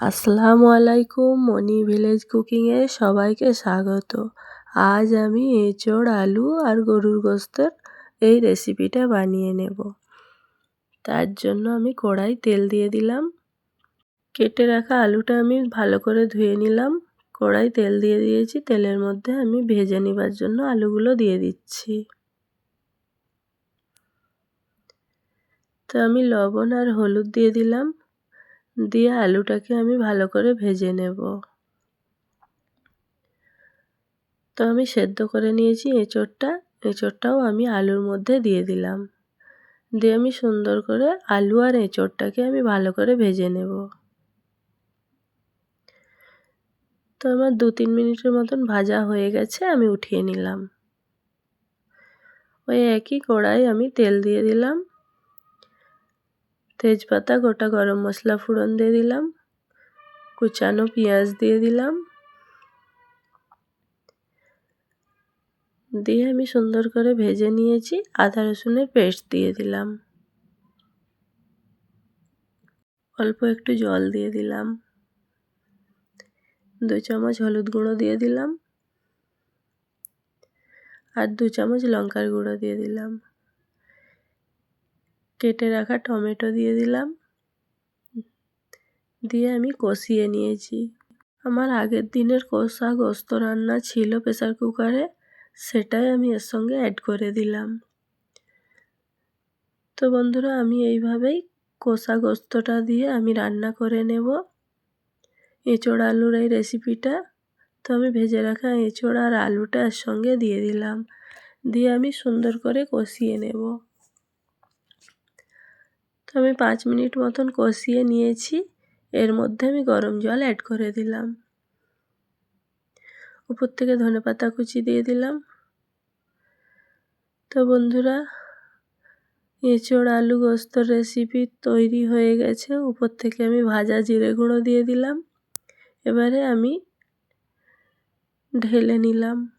আসসালামু আলাইকুম, মনি ভিলেজ কুকিংয়ে সবাইকে স্বাগত। আজ আমি এঁচড়, আলু আর গরুর গোস্তের এই রেসিপিটা বানিয়ে নেব। তার জন্য আমি কড়াই তেল দিয়ে দিলাম। কেটে রাখা আলুটা আমি ভালো করে ধুয়ে নিলাম। কড়াই তেল দিয়ে দিয়েছি, তেলের মধ্যে আমি ভেজে নেবার জন্য আলুগুলো দিয়ে দিচ্ছি। তো আমি লবণ আর হলুদ দিয়ে দিলাম। দিয়ে আলুটাকে আমি ভালো করে ভেজে নেব। তো আমি সেদ্ধ করে নিয়েছি এঁচোড়টা। এঁচোড়টাও আমি আলুর মধ্যে দিয়ে দিলাম। দিয়ে আমি সুন্দর করে আলু আর এঁচোড়টাকে আমি ভালো করে ভেজে নেব। তো আমার দু তিন মিনিটের মতন ভাজা হয়ে গেছে, আমি উঠিয়ে নিলাম। ওই একই কড়াই আমি তেল দিয়ে দিলাম। তেজপাতা, গোটা গরম মশলা ফোড়ন দিয়ে দিলাম, কুচানো পেঁয়াজ দিয়ে দিলাম। দিয়ে আমি সুন্দর করে ভেজে নিয়েছি, আদা রসুনের পেস্ট দিয়ে দিলাম। অল্প একটু জল দিয়ে দিলাম। দু চামচ হলুদ গুঁড়ো দিয়ে দিলাম। আর দু চামচ লঙ্কার গুঁড়ো দিয়ে দিলাম। কেটে রাখা টমেটো দিয়ে দিলাম। দিয়ে আমি কষিয়ে নিয়েছি। আমার আগের দিনের কষা গোস্ত রান্না ছিল প্রেসার কুকারে, সেটাই আমি এর সঙ্গে অ্যাড করে দিলাম। তো বন্ধুরা, আমি এইভাবেই কষা গোস্তটা দিয়ে আমি রান্না করে নেব। এঁচোড় আলুর এই রেসিপিটা তো আমি ভেজে রাখা এঁচোড় আর আলুটা এর সঙ্গে দিয়ে দিলাম। দিয়ে আমি সুন্দর করে কষিয়ে নেব। তো আমি পাঁচ মিনিট মতন কষিয়ে নিয়েছি। এর মধ্যে আমি গরম জল অ্যাড করে দিলাম। উপর থেকে ধনে পাতা কুচি দিয়ে দিলাম। তো বন্ধুরা, এঁচড় আলু গোস্তর রেসিপি তৈরি হয়ে গেছে। উপর থেকে আমি ভাজা জিরে গুঁড়ো দিয়ে দিলাম। এবারে আমি ঢেলে নিলাম।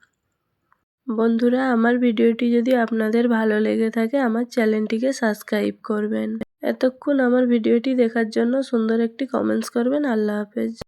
বন্ধুরা, আমার ভিডিওটি যদি আপনাদের ভালো লেগে থাকে, আমার চ্যানেলটিকে সাবস্ক্রাইব করবেন। এতক্ষণ আমার ভিডিওটি দেখার জন্য সুন্দর একটি কমেন্টস করবেন। আল্লাহ হাফেজ।